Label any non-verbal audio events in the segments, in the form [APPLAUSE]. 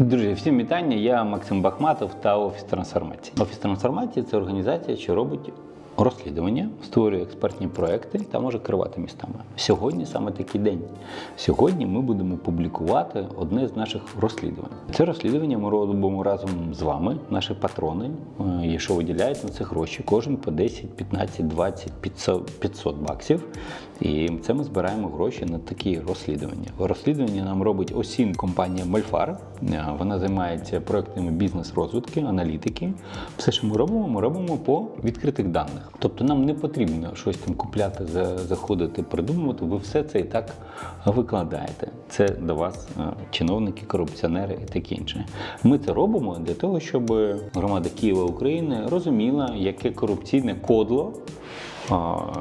Друзі, всім вітання. Я Максим Бахматов та Офіс трансформації. Офіс трансформації це організація, що робить розслідування, створює експертні проекти та може керувати містами. Сьогодні саме такий день. Сьогодні ми будемо публікувати одне з наших розслідувань. Це розслідування ми робимо разом з вами, наші патрони, е, що виділяють на це гроші. Кожен по 10, 15, 20, 500 500 баксів. І це ми збираємо гроші на такі розслідування. Розслідування нам робить осін компанія Мольфар. Е, Вона займається проектами бізнес-розвитки, аналітики. Все, що ми робимо, ми робимо по відкритих даних. Тобто нам не потрібно щось там купляти, заходити, придумувати. Ви все це і так викладаєте. Це до вас е, чиновники, корупціонери і таке інше. Ми це робимо для того, щоб громада Києва України розуміла, яке корупційне кодло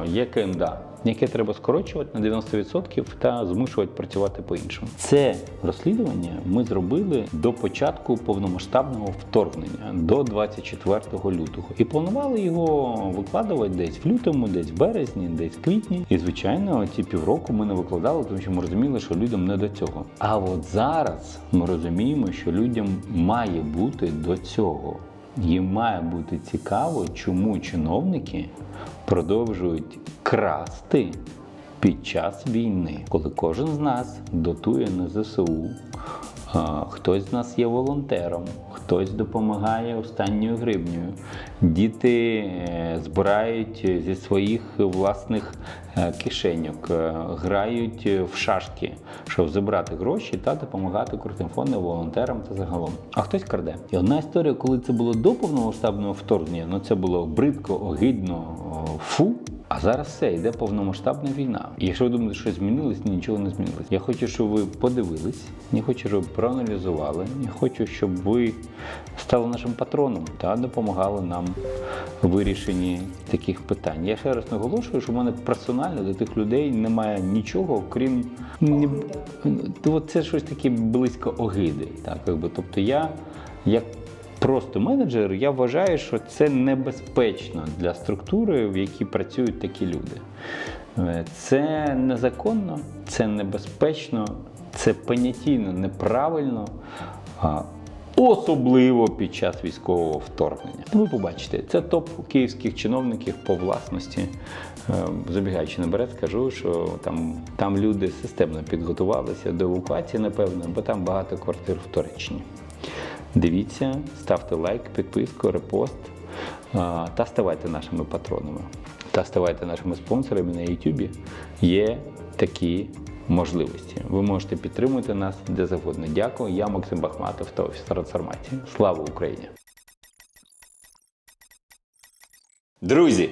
є КМДА, яке треба скорочувати на 90% та змушувати працювати по-іншому. Це розслідування ми зробили до початку повномасштабного вторгнення до 24 лютого і планували його викладувати десь в лютому, десь в березні, десь в квітні. І звичайно, ці півроку ми не викладали, тому що ми розуміли, що людям не до цього. А от зараз ми розуміємо, що людям має бути до цього. Їм має бути цікаво, чому чиновники продовжують красти під час війни, коли кожен з нас дотує на ЗСУ. Хтось з нас є волонтером, хтось допомагає останньою гривнею. Діти е, збирають зі своїх власних е, кишеньок, е, грають в шашки, щоб забрати гроші та допомагати крутим фондам, волонтерам та загалом. А хтось краде. І одна історія, коли це було до повномасштабного вторгнення, ну це було бридко, огидно, фу. А зараз все, йде повномасштабна війна. І якщо ви думаєте, що змінилось, ні, нічого не змінилось. Я хочу, щоб ви подивились, я хочу, щоб ви проаналізували. Я хочу, щоб ви стали нашим патроном та допомагали нам у вирішенні таких питань. Я ще раз наголошую, що в мене персонально до тих людей немає нічого, крім ні... Це щось таке близько огиди. Так, якби. Тобто я як просто менеджер, я вважаю, що це небезпечно для структури, в якій працюють такі люди. Е, Це незаконно, це небезпечно, це понятійно неправильно, особливо під час військового вторгнення. Ви побачите, це топ київських чиновників по власності. Е, Забігаючи наперед, скажу, що там, там люди системно підготувалися до евакуації, напевно, бо там багато квартир в. Дивіться, ставте лайк, підписку, репост та ставайте нашими патронами. Та ставайте нашими спонсорами на YouTube. Є такі можливості. Ви можете підтримати нас де завгодно. Дякую. Я Максим Бахматов та Офіс трансформації. Слава Україні! Друзі,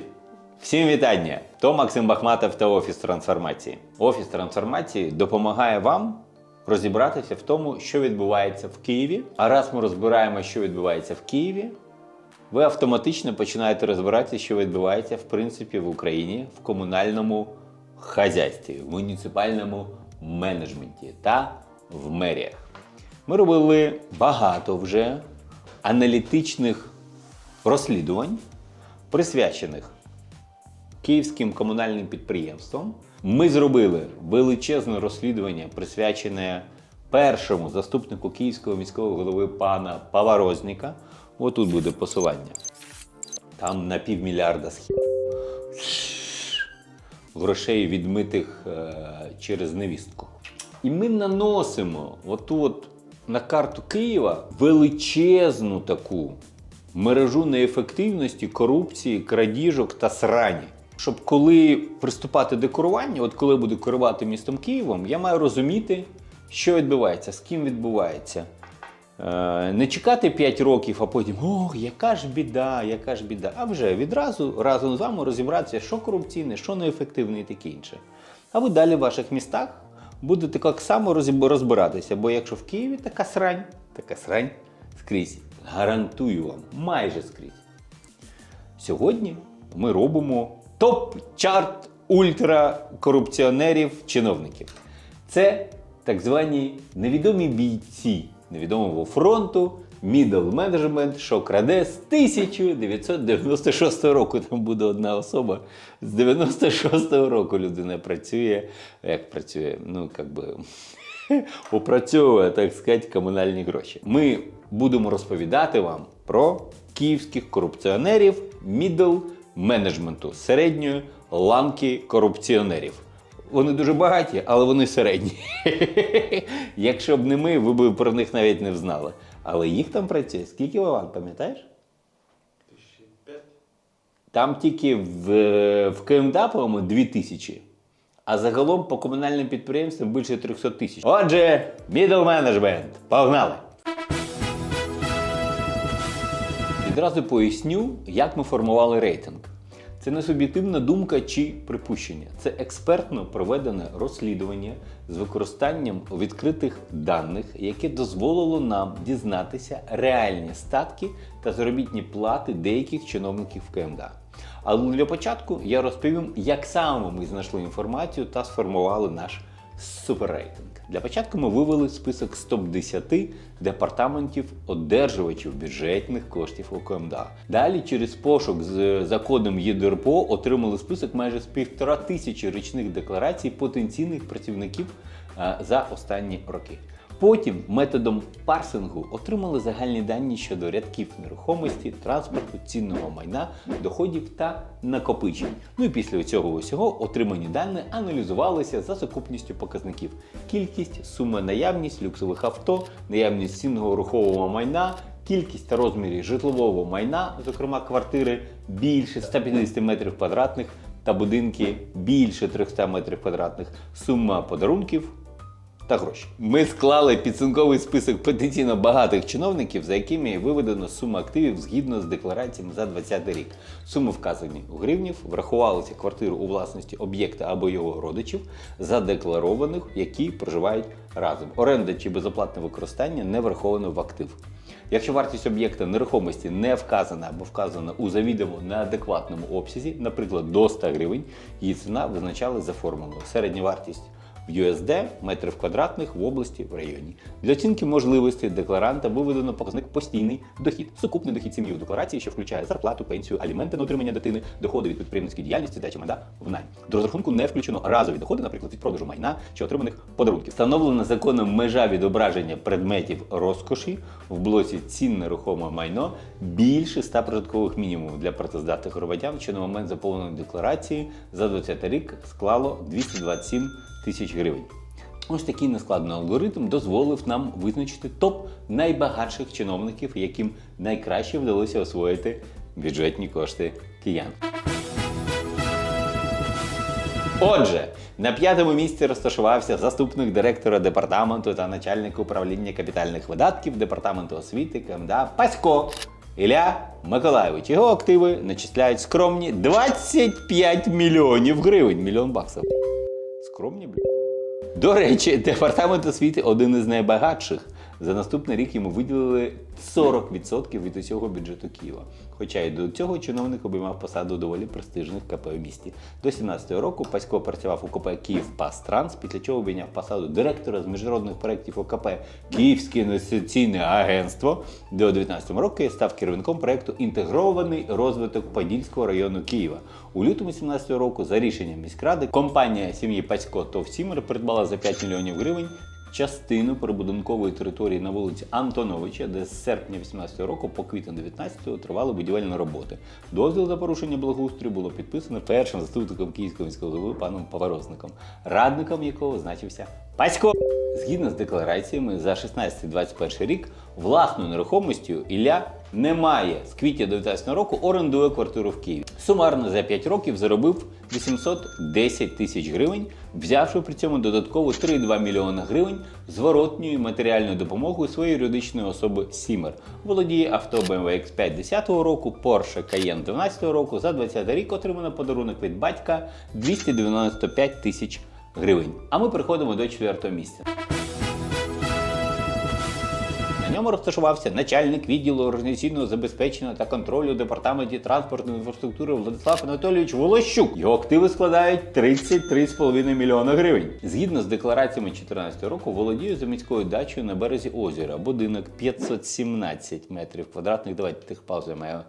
всім вітання! То Максим Бахматов та Офіс трансформації. Офіс трансформації допомагає вам розібратися в тому, що відбувається в Києві. А раз ми розбираємо, що відбувається в Києві, ви автоматично починаєте розбиратися, що відбувається в принципі в Україні в комунальному хазяйстві, в муніципальному менеджменті та в меріях. Ми робили багато вже аналітичних розслідувань, присвячених київським комунальним підприємством. Ми зробили величезне розслідування, присвячене першому заступнику київського міського голови пана Паварозніка. Отут буде посилання. Там на півмільярда схід грошей відмитих е, через невістку. І ми наносимо оту от на карту Києва величезну таку мережу неефективності, корупції, крадіжок та срані. Щоб коли приступати до керування, от коли буду керувати містом Києвом, я маю розуміти, що відбувається, з ким відбувається. Е, Не чекати 5 років, а потім ох, яка ж біда, яка ж біда. А вже відразу разом з вами розібратися, що корупційне, що неефективне і таке інше. А ви далі в ваших містах будете так само розбиратися, бо якщо в Києві така срань, така срань скрізь. Гарантую вам, майже скрізь. Сьогодні ми робимо топ-чарт ультракорупціонерів чиновників. Це так звані невідомі бійці невідомого фронту, middle management, що краде з 1996 року. Там буде одна особа. З 96-го року людина працює. Як працює? Ну, як би. [LAUGHS] опрацьовує, так сказати, комунальні гроші. Ми будемо розповідати вам про київських корупціонерів мідл менеджменту середньої ланки корупціонерів. Вони дуже багаті, але вони середні. [LAUGHS] Якщо б не ми, ви б про них навіть не знали. Але їх там працює. Скільки Вован, пам'ятаєш? Там тільки в, в КМДА, по-моєму, 2 тисячі. А загалом по комунальним підприємствам більше 300 тисяч. Отже, middle management. Погнали! Відразу поясню, як ми формували рейтинг. Це не суб'єктивна думка чи припущення. Це експертно проведене розслідування з використанням відкритих даних, яке дозволило нам дізнатися реальні статки та заробітні плати деяких чиновників КМДА. Але для початку я розповім, як саме ми знайшли інформацію та сформували наш суперрейтинг. Для початку ми вивели список з топ-10 департаментів одержувачів бюджетних коштів у КМДА. Далі через пошук за кодом ЄДРПО отримали список майже з півтора тисячі річних декларацій потенційних працівників е, за останні роки. Потім методом парсингу отримали загальні дані щодо рядків нерухомості, транспорту, цінного майна, доходів та накопичень. Ну і після цього усього отримані дані аналізувалися за сукупністю показників: кількість, сума, наявність люксових авто, наявність цінного рухового майна. Кількість та розмірі житлового майна, зокрема квартири, більше 150 метрів квадратних та будинки більше 300 метрів квадратних, сума подарунків, та гроші. Ми склали підсумковий список потенційно багатих чиновників, за якими виведено сума активів згідно з деклараціями за 2020 рік. Суми вказані у гривнів, врахувалися квартиру у власності об'єкта або його родичів, задекларованих, які проживають разом. Оренда чи безоплатне використання не враховано в актив. Якщо вартість об'єкта нерухомості не вказана або вказана у завідомо неадекватному обсязі, наприклад, до 100 гривень, її ціна визначали за формулою. Середня вартість в USD метрів квадратних в області в районі. Для оцінки можливостей декларанта виведено показник постійний дохід, сукупний дохід сім'ї у декларації, що включає зарплату, пенсію, аліменти на утримання дитини, доходи від підприємницької діяльності, дачі майна в найм. До розрахунку не включено разові доходи, наприклад, від продажу майна чи отриманих подарунків. Встановлена законом межа відображення предметів розкоші в блоці цін нерухоме майно більше 100 прожиткових мінімумів для працездатних громадян, що на момент заповненої декларації за 20 рік склало 227 тисяч гривень. Ось такий нескладний алгоритм дозволив нам визначити топ найбагатших чиновників, яким найкраще вдалося освоїти бюджетні кошти киян. Отже, на п'ятому місці розташувався заступник директора департаменту та начальник управління капітальних видатків департаменту освіти КМДА Пасько Ілля Миколайович. Його активи начисляють скромні 25 мільйонів гривень. Мільйон баксів. Скромні, блядь. До речі, департамент освіти один із найбагатших. За наступний рік йому виділили 40% від усього бюджету Києва. Хоча й до цього чиновник обіймав посаду доволі престижних КП в місті. До 17-го року Пасько працював у КП Київ Пастранс, після чого обійняв посаду директора з міжнародних проєктів ОКП Київське інвестиційне агентство. До 19-го року став керівником проєкту Інтегрований розвиток Подільського району Києва. У лютому 17-го року за рішенням міськради компанія сім'ї Пасько ТОВ Сімер придбала за 5 мільйонів гривень частину прибудинкової території на вулиці Антоновича, де з серпня 18 року по квітень 19 тривали будівельні роботи. Дозвіл за порушення благоустрою було підписано першим заступником київського міського голови паном Поворозником, радником якого значився Пасько. Згідно з деклараціями за 16-21 рік власною нерухомістю Ілля не має. З квітня 19 року орендує квартиру в Києві. Сумарно за 5 років заробив 810 тисяч гривень, взявши при цьому додатково 3,2 мільйона гривень зворотньою матеріальною допомогою своєї юридичної особи Сімер. Володіє авто BMW X5 10 року, Porsche Cayenne 12 року. За 20 рік отримано подарунок від батька 295 тисяч гривень. А ми переходимо до четвертого місця. Ньому розташувався начальник відділу організаційного забезпечення та контролю департаменті транспортної інфраструктури Владислав Анатолійович Волощук. Його активи складають 33,5 мільйона гривень. Згідно з деклараціями 2014 року, володіє заміською дачею на березі озера. Будинок 517 метрів квадратних. Давайте тих я маю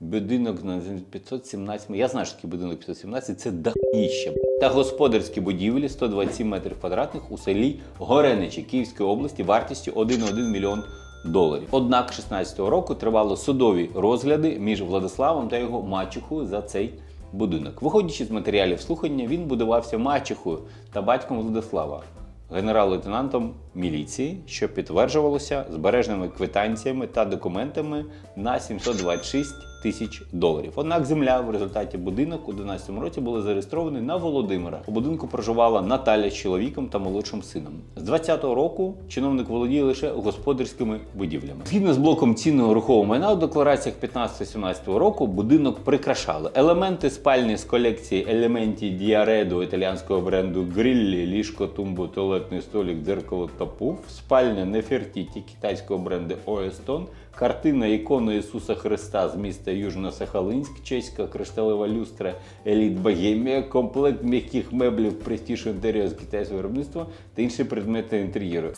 Будинок на 517. Я знаю, що такий будинок 517 це дахіще. Та господарські будівлі 127 метрів квадратних у селі Гореничі Київської області вартістю 1,1 мільйон доларів. Однак 16-го року тривали судові розгляди між Владиславом та його мачухою за цей будинок. Виходячи з матеріалів слухання, він будувався мачухою та батьком Владислава, генерал-лейтенантом міліції, що підтверджувалося збереженими квитанціями та документами на 726 тисяч доларів. Однак земля в результаті будинок у 12 році була зареєстрований на Володимира. У будинку проживала Наталя з чоловіком та молодшим сином. З 20-го року чиновник володіє лише господарськими будівлями. Згідно з блоком цінного рухового майна у деклараціях 15-17 року будинок прикрашали елементи спальні з колекції елементі діареду італіянського бренду Гріллі, ліжко, тумбу, туалетний столик, дзеркало та пуф, спальня Нефертіті китайського бренду Оестон, картина ікона Ісуса Христа з міста Южно-Сахалинськ, чеська кришталева люстра Еліт Богемія, комплект м'яких меблів Prestige Interior з китайського виробництва та інші предмети інтер'єру.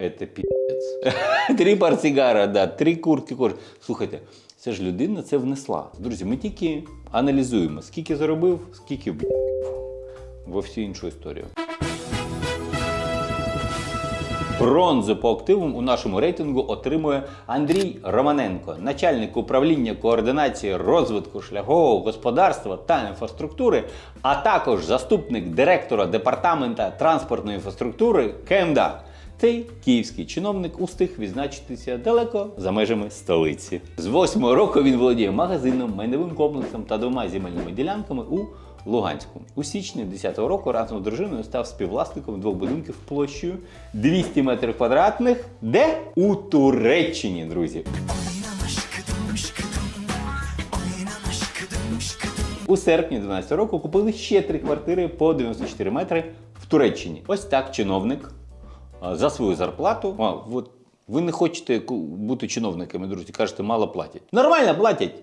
Это піц. [LAUGHS] Три портсигара, да, три куртки кож. Слухайте, це ж людина це внесла. Друзі, ми тільки аналізуємо, скільки заробив, скільки б***в. во всю іншу історію. Бронзу по активам у нашому рейтингу отримує Андрій Романенко, начальник управління координації розвитку шляхового господарства та інфраструктури, а також заступник директора департамента транспортної інфраструктури КМДА. Цей київський чиновник устиг відзначитися далеко за межами столиці. З восьмого року він володіє магазином, майновим комплексом та двома земельними ділянками у Луганську. У січні 10-го року разом з дружиною став співвласником двох будинків площею 200 метрів квадратних, де у Туреччині, друзі. У серпні 12 року купили ще три квартири по 94 метри в Туреччині. Ось так чиновник за свою зарплату. А, от ви не хочете бути чиновниками, друзі, кажете, мало платять. Нормально платять.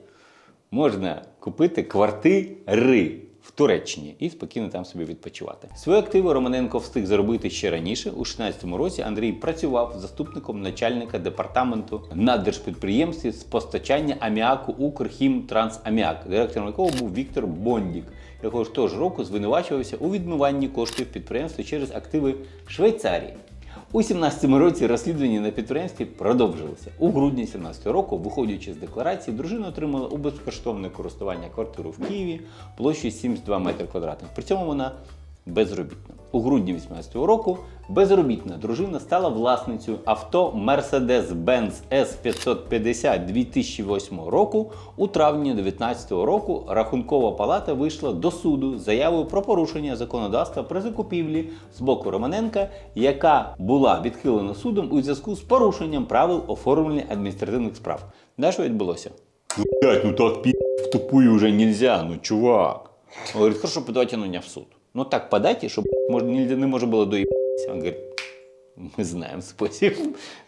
Можна купити квартири в Туреччині і спокійно там собі відпочивати. Свої активи Романенко встиг заробити ще раніше. У 16-му році Андрій працював заступником начальника департаменту на держпідприємстві з постачання аміаку Укрхімтрансаміак, директором якого був Віктор Бондік, якого ж того ж року звинувачувався у відмиванні коштів підприємства через активи Швейцарії. У 17-му році розслідування на підприємстві продовжилося. У грудні 17-го року, виходячи з декларації, дружина отримала у безкоштовне користування квартиру в Києві площею 72 метри квадратних. При цьому вона безробітна. У грудні 18-го року безробітна дружина стала власницею авто Mercedes-Benz S550 2008 року. У травні 2019 року Рахункова палата вийшла до суду з заявою про порушення законодавства при закупівлі з боку Романенка, яка була відхилена судом у зв'язку з порушенням правил оформлення адміністративних справ. Знаєш, що відбулося? Ну, блядь, ну так пі в тупую вже нельзя, ну чувак. Он говорит, хорошо, подавайте на меня в суд. Ну так подайте, щоб не можна було доїбатися. Он говорить, ми знаємо спосіб.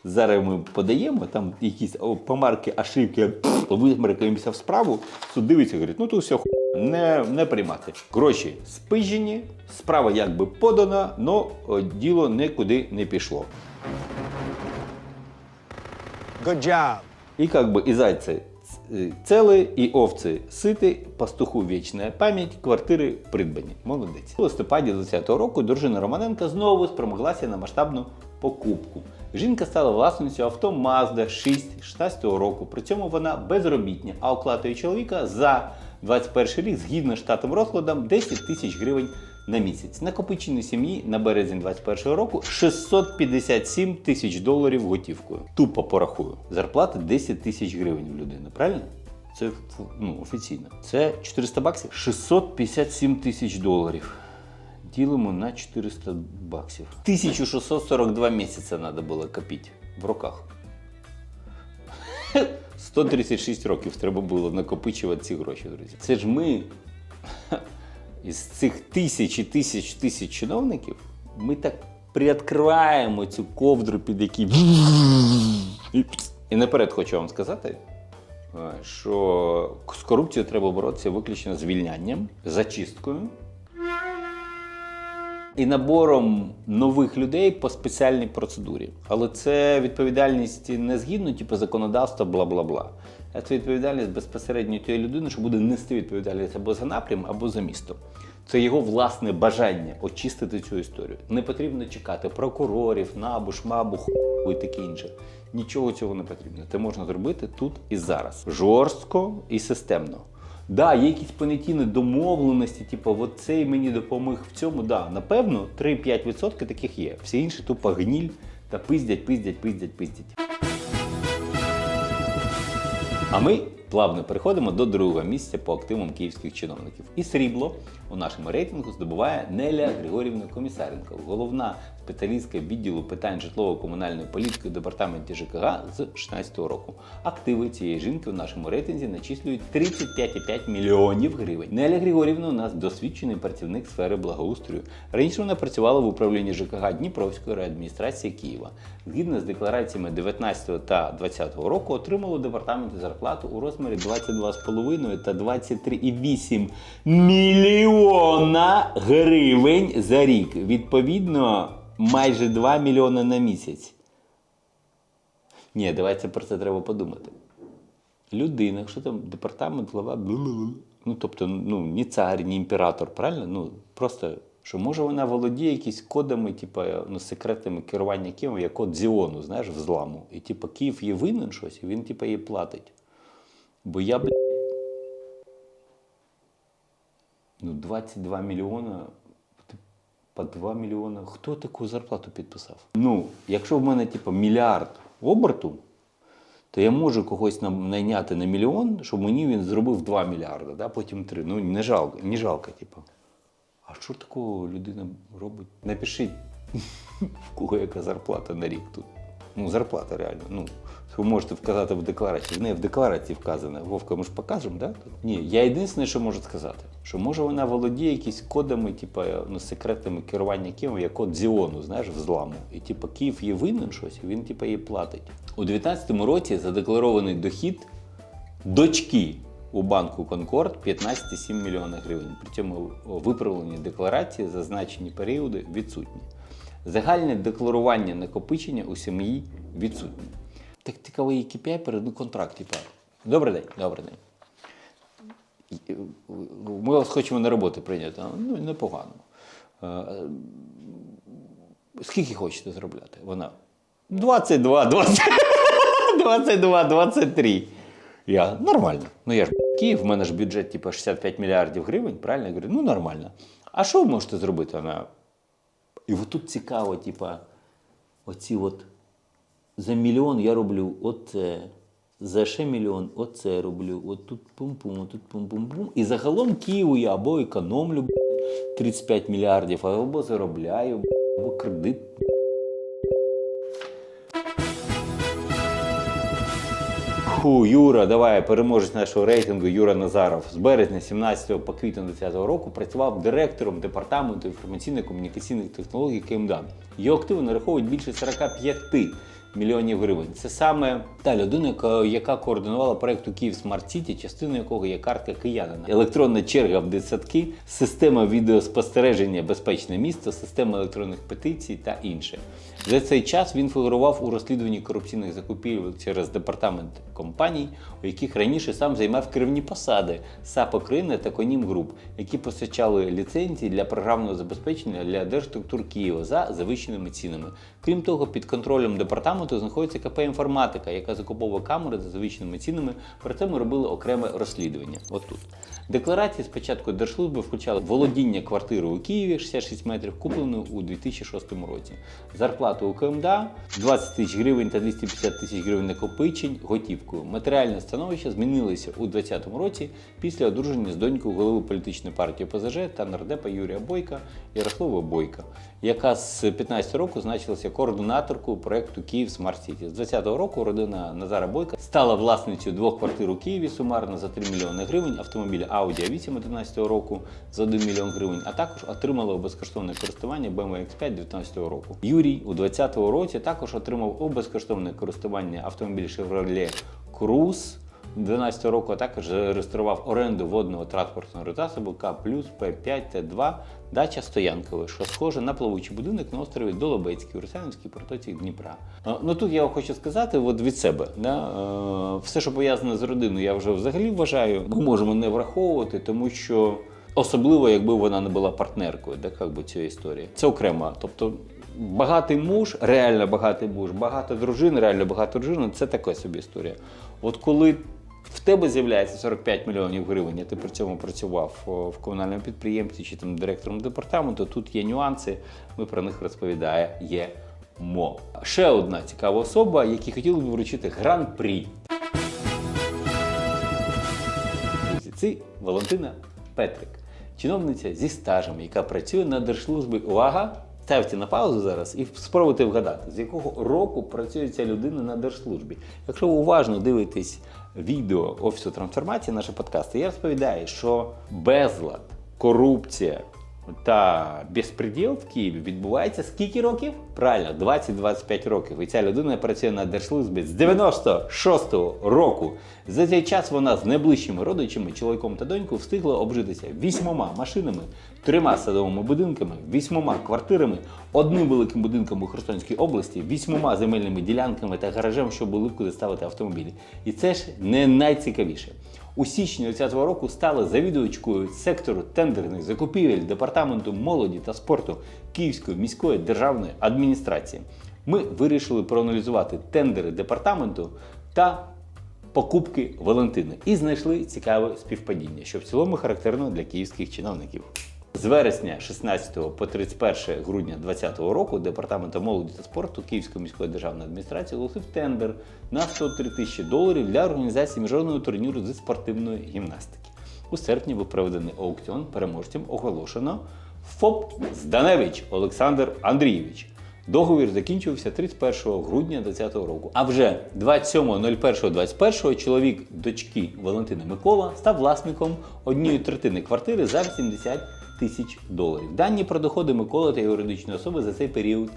Зараз ми подаємо, там якісь о, помарки, ошибки, вимеркаємося в справу, суд дивиться, говорить, ну тут все ху... не, не приймати. Гроші спижені, справа якби подана, але діло нікуди не пішло. Good job. И как бы и зайцы ц- целые, і овці ситі, пастуху вічна пам'ять, квартири придбані. Молодець. У листопаді 20-го року дружина Романенка знову спромоглася на масштабну покупку. Жінка стала власницею авто Mazda 6 16-го року. При цьому вона безробітня, а оклад її чоловіка за 21 рік, згідно з штатом розкладом, 10 тисяч гривень на місяць. Накопичені сім'ї на березень 21 року 657 тисяч доларів готівкою. Тупо порахую. Зарплата 10 тисяч гривень в людини, правильно? Це ну, офіційно. Це 400 баксів. 657 тисяч доларів. Ділимо на 400 баксів. 1642 місяці треба було копити в руках. [LAUGHS] 136 років треба було накопичувати ці гроші, друзі. Це ж ми із цих тисяч і тисяч тисяч чиновників, ми так приоткриваємо цю ковдру, під який. І наперед хочу вам сказати, е, що з корупцією треба боротися виключно звільнянням, зачисткою і набором нових людей по спеціальній процедурі. Але це відповідальність не згідно типу, законодавства, бла бла бла. Це відповідальність безпосередньо тієї людини, що буде нести відповідальність або за напрям, або за місто. Це його власне бажання очистити цю історію. Не потрібно чекати прокурорів, набу, шмабу, і таке інше. Нічого цього не потрібно. Це можна зробити тут і зараз. Жорстко і системно. Да, є якісь понятійні домовленості, типу, от цей мені допоміг в цьому. Да, напевно, 3-5% таких є. Всі інші тупо гніль та пиздять, пиздять, пиздять, пиздять. А ми плавно переходимо до другого місця по активам київських чиновників. І срібло у нашому рейтингу здобуває Неля Григорівна Комісаренко, головна спеціалістка відділу питань житлово-комунальної політики у департаменті ЖКГ з 2016 року. Активи цієї жінки в нашому рейтинзі начислюють 35,5 мільйонів гривень. Неля Григорівна у нас досвідчений працівник сфери благоустрою. Раніше вона працювала в управлінні ЖКГ Дніпровської райадміністрації Києва. Згідно з деклараціями 19 та 20 року, отримала у департаменті зарплату у розмірі 22,5 та 23,8 мільйона гривень за рік. Відповідно, майже 2 мільйони на місяць. Ні, давайте про це треба подумати. Людина, що там департамент, глава, ну тобто, ну, ні цар, ні імператор, правильно? Ну, просто, що може вона володіє якісь кодами, типу, ну, секретами керування Києвом, як код Зіону, знаєш, взламу. І типу, Київ є винен щось, і він, типу, їй платить. Бо я, блядь, ну, 22 мільйона по 2 мільйони. Хто таку зарплату підписав? Ну, якщо в мене, типу, мільярд оберту, то я можу когось найняти на мільйон, щоб мені він зробив 2 мільярди, да? потім 3. Ну, не жалко, не жалко, типу. А що такого людина робить? Напишіть, [LAUGHS] в кого яка зарплата на рік тут. Ну, зарплата реально. Ну, ви можете вказати в декларації. Не в декларації вказано. Вовка, ми ж покажемо, да? Ні, я єдине, що можу сказати, що може вона володіє якісь кодами, типу, ну, секретами керування Києвом, як код Зіону, знаєш, взламу. І типу, Київ є винен щось, він типу, їй платить. У 2019 році задекларований дохід дочки у банку Конкорд 15,7 мільйона гривень. При цьому виправлені декларації зазначені періоди відсутні. Загальне декларування накопичення у сім'ї відсутнє. Так цікавий KPI перед ну, контракт, типа. Добрий день, добрий день. Ми вас хочемо на роботу прийняти. Ну, непогано. Е, Скільки хочете заробляти? Вона 22, 20, 22, 23. Я нормально. Ну я ж Київ, в мене ж бюджет типу, 65 мільярдів гривень, правильно? Я говорю, ну нормально. А що ви можете зробити? Вона. І тут цікаво, типа, оці от за мільйон я роблю оце. За ще мільйон оце роблю. От тут пум-пум, от тут пум-пум-пум. І загалом Києву я або економлю б, 35 мільярдів, або заробляю, або кредит. Фу, Юра, давай, переможець нашого рейтингу Юра Назаров. З березня 17 по квітень 20 року працював директором департаменту інформаційно-комунікаційних технологій КМДА. Його активи нараховують більше 45 мільйонів гривень. Це саме та людина, яка- яка координувала проєкту Київ Смарт Сіті, частиною якого є картка киянина, електронна черга в дитсадки, система відеоспостереження Безпечне місто, система електронних петицій та інше. За цей час він фігурував у розслідуванні корупційних закупівель через департамент компаній, у яких раніше сам займав керівні посади САП України та Конім Груп, які постачали ліцензії для програмного забезпечення для держструктур Києва за завищеними цінами. Крім того, під контролем департаменту знаходиться КП інформатика, яка закуповує камери за завищеними цінами. Про це ми робили окреме розслідування. От тут. Декларації спочатку Держслужби включали володіння квартирою у Києві 66 метрів, купленою у 2006 році. Зарплату у КМДА 20 тисяч гривень та 250 тисяч гривень накопичень готівкою. Матеріальне становище змінилося у 2020 році після одруження з донькою голови політичної партії ПЗЖ та нардепа Юрія Бойка Ярослава Бойка, яка з 15 року значилася координаторкою проекту Київ Смарт Сіті. З 20 року родина Назара Бойка стала власницею двох квартир у Києві сумарно за 3 мільйони гривень, автомобіля Audi A8 11 року за 1 мільйон гривень, а також отримала у безкоштовне користування BMW X5 19 року. Юрій у 2020 році також отримав у безкоштовне користування автомобіль Chevrolet Cruze 2012 року, а також зареєстрував оренду водного транспортного засобу К плюс П5 Т2 дача Стоянкове, що схоже на плавучий будинок на острові Долобецький у Русанівській протоці Дніпра. Ну тут я хочу сказати от від себе. Да? е, Все, що пов'язане з родиною, я вже взагалі вважаю, ми можемо не враховувати, тому що. Особливо, якби вона не була партнеркою, да, як цієї історії. Це окремо. Тобто, багатий муж, реально багатий муж, багата дружина, реально багата дружина це така собі історія. От коли в тебе з'являється 45 мільйонів гривень, а ти при цьому працював в комунальному підприємстві чи там директором департаменту, тут є нюанси, ми про них розповідаємо. Ще одна цікава особа, якій хотіли б вручити гран-прі Це Валентина Петрик, чиновниця зі стажем, яка працює на держслужбі. Увага! Ставте на паузу зараз і спробуйте вгадати, з якого року працює ця людина на держслужбі. Якщо ви уважно дивитесь відео Офісу трансформації, наші подкасти, я розповідаю, що безлад, корупція та безпреділ в Києві відбувається скільки років? Правильно, 20-25 років. І ця людина працює на держслужбі з 96-го року. За цей час вона з найближчими родичами, чоловіком та донькою, встигла обжитися вісьмома машинами, трьома садовими будинками, вісьмома квартирами, одним великим будинком у Херсонській області, вісьмома земельними ділянками та гаражем, що були куди ставити автомобілі. І це ж не найцікавіше. У січні 2020 року стала завідувачкою сектору тендерних закупівель департаменту молоді та спорту Київської міської державної адміністрації. Ми вирішили проаналізувати тендери департаменту та покупки Валентини і знайшли цікаве співпадіння, що в цілому характерно для київських чиновників. З вересня 16 по 31 грудня 2020 року департаментом молоді та спорту Київської міської державної адміністрації оголосив тендер на 103 тисячі доларів для організації міжнародного турніру зі спортивної гімнастики. У серпні був проведений аукціон. Переможцем оголошено ФОП Зданевич Олександр Андрійович. Договір закінчився 31 грудня 2020 року. А вже 27.01.21 чоловік дочки Валентини Микола став власником однієї третини квартири за 80 тисяч доларів. Дані про доходи Миколи та юридичної особи за цей період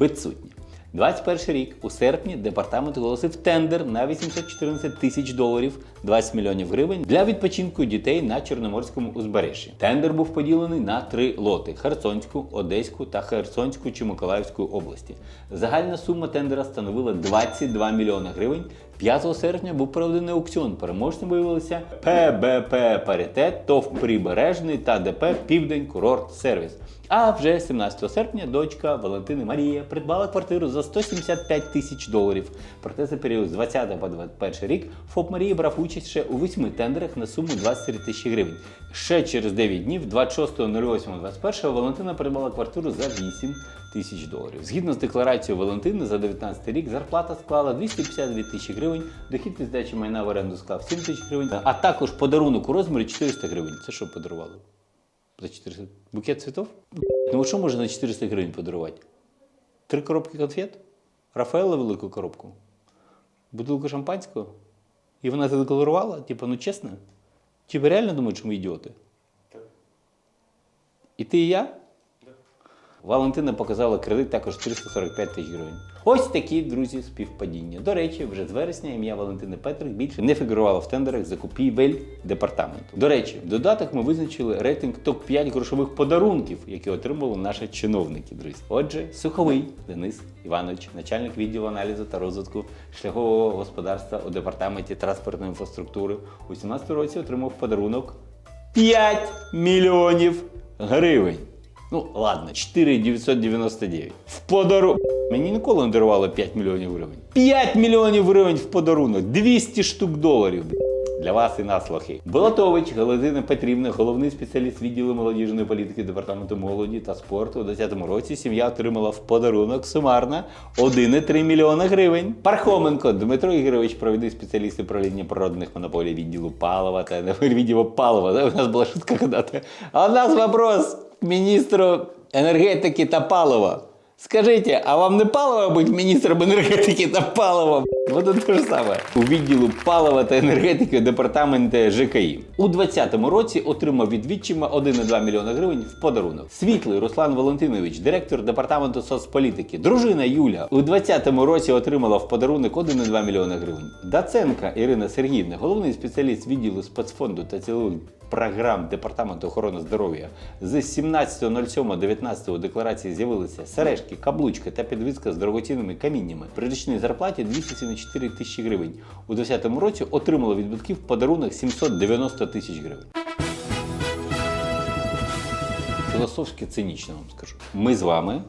відсутні. 21 рік у серпні департамент оголосив тендер на 814 тисяч доларів 20 мільйонів гривень для відпочинку дітей на Чорноморському узбережжі. Тендер був поділений на три лоти: Херсонську, Одеську та Херсонську чи Миколаївську області. Загальна сума тендера становила 22 мільйони гривень. 5 серпня був проведений аукціон. Переможцем виявилися ПБП Паритет, ТОВ Прибережний та ДП Південь Курорт Сервіс. А вже 17 серпня дочка Валентини Марія придбала квартиру за 175 тисяч доларів. Проте за період з 20 по 21 рік ФОП Марії брав участь ще у восьми тендерах на суму 23 тисячі гривень. Ще через 9 днів, 26.08.21, Валентина придбала квартиру за 8 тисяч доларів. Згідно з декларацією Валентини, за 19 рік зарплата склала 252 тисячі гривень, дохід від здачі майна в оренду склав 7 тисяч гривень, а також подарунок у розмірі 400 гривень. Це що подарували? За 400? Букет цвітов? Ну що можна на 400 гривень подарувати? Три коробки конфет? Рафаела велику коробку? Бутилку шампанського? І вона це декларувала? Типа, ну чесно? Чи ви реально думаєте, що ми ідіоти? І ти і я? Валентина показала кредит також 345 тисяч гривень. Ось такі, друзі, співпадіння. До речі, вже з вересня ім'я Валентини Петрик більше не фігурувало в тендерах закупівель департаменту. До речі, в додаток ми визначили рейтинг топ-5 грошових подарунків, які отримали наші чиновники, друзі. Отже, Суховий Денис Іванович, начальник відділу аналізу та розвитку шляхового господарства у департаменті транспортної інфраструктури, у 2017 році отримав подарунок 5 мільйонів гривень. Ну, ладно, 4,999. В подарунок. Мені ніколи не дарували 5 мільйонів гривень. 5 мільйонів гривень в подарунок, 200 штук доларів. Для вас і нас лохи. Болотович Галина Петрівна, головний спеціаліст відділу молодіжної політики департаменту молоді та спорту. У 2010 році сім'я отримала в подарунок сумарно 1,3 мільйона гривень. Пархоменко Дмитро Ігорович, провідний спеціаліст управління природних монополій відділу палива та відділу палива. У нас була шутка когда-то. А у нас вопрос к міністру енергетики та палива. Скажите, а вам не паливо бути міністром енергетики та палива? Воно те ж саме. У відділу палива та енергетики департаменту ЖКІ. У 2020 році отримав від відчима 1,2 мільйона гривень в подарунок. Світлий Руслан Валентинович, директор департаменту соцполітики. Дружина Юля у 2020 році отримала в подарунок 1,2 мільйона гривень. Даценка Ірина Сергіївна, головний спеціаліст відділу спецфонду та цілових програм Департаменту охорони здоров'я з 17.07.19 у декларації з'явилися сережки, каблучка та підвіска з дорогоцінними каміннями. При річній зарплаті 274 тисячі гривень. У 2010 році отримала від батьків подарунок 790 тисяч гривень. Філософськи цинічно вам скажу. Ми з вами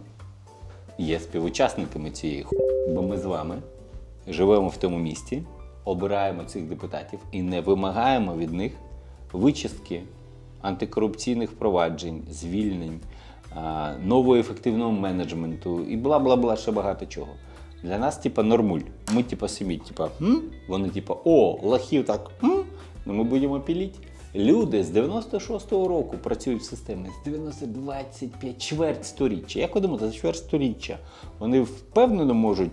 є співучасниками цієї ху, бо ми з вами живемо в тому місті, обираємо цих депутатів і не вимагаємо від них вичистки антикорупційних впроваджень, звільнень, нового ефективного менеджменту і бла бла бла ще багато чого. Для нас, типа, нормуль. Ми, типа, самі, типа, «М?» вони, типа, о, лохів так, «М?» ну ми будемо піліть. Люди з 96-го року працюють в системі з 90 25 чверть сторіччя. Як ви думаєте, за чверть сторіччя вони впевнено можуть.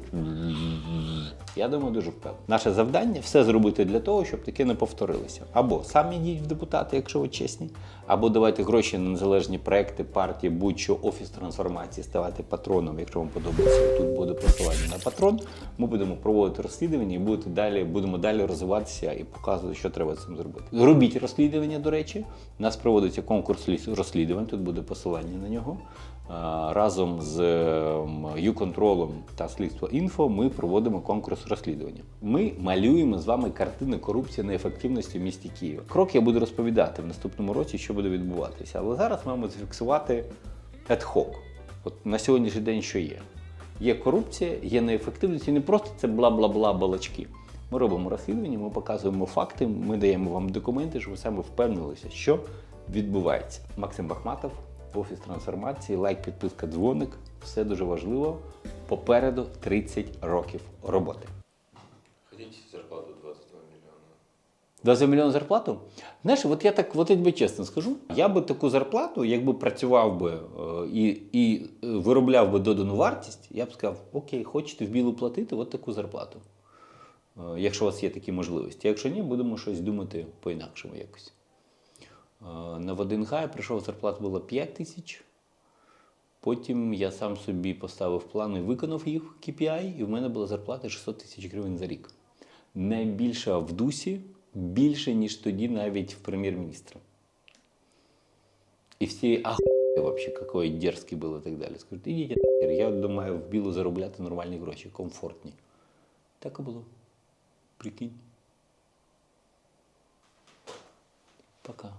Я думаю, дуже впевнено. Наше завдання все зробити для того, щоб таке не повторилося. Або самі йдіть в депутати, якщо ви чесні, або давайте гроші на незалежні проекти партії, будь-що офіс трансформації, ставати патроном, якщо вам подобається. Тут буде посилання на патрон. Ми будемо проводити розслідування і будете далі, будемо далі розвиватися і показувати, що треба цим зробити. Робіть розслідування, до речі. У нас проводиться конкурс розслідувань. Тут буде посилання на нього. А, Разом з ем, Юконтролом та слідство інфо ми проводимо конкурс розслідування. Ми малюємо з вами картини корупції неефективності в місті Києва. Крок я буду розповідати в наступному році, що буде відбуватися. Але зараз маємо зафіксувати ad-hoc. От на сьогоднішній день що є? Є корупція, є неефективність, і не просто це бла-бла-бла балачки. Ми робимо розслідування, ми показуємо факти, ми даємо вам документи, щоб ви саме впевнилися, що відбувається. Максим Бахматов, офіс трансформації, лайк, підписка, дзвоник. Все дуже важливо. Попереду 30 років роботи. Хотите зарплату 22 миллиона? 20 мільйонів зарплату? Знаєш, от я так, от я тобі чесно скажу, я би таку зарплату, якби працював би е, і, і е, виробляв би додану вартість, я б сказав, окей, хочете в білу платити, от таку зарплату. Е, Якщо у вас є такі можливості. Якщо ні, будемо щось думати по-інакшому якось. Е, На Вадинга я прийшов, зарплата була 5 тисяч. Потім я сам собі поставив план і виконав їх в KPI, і в мене була зарплата 600 тисяч гривень за рік. Найбільша в дусі, більше, ніж тоді навіть в прем'єр-міністра. І всі ахуєли вообще, какой дерзкий был і так далі. Скажуть, ідіть, я думаю, в білу заробляти нормальні гроші, комфортні. Так і було. Прикинь. Пока.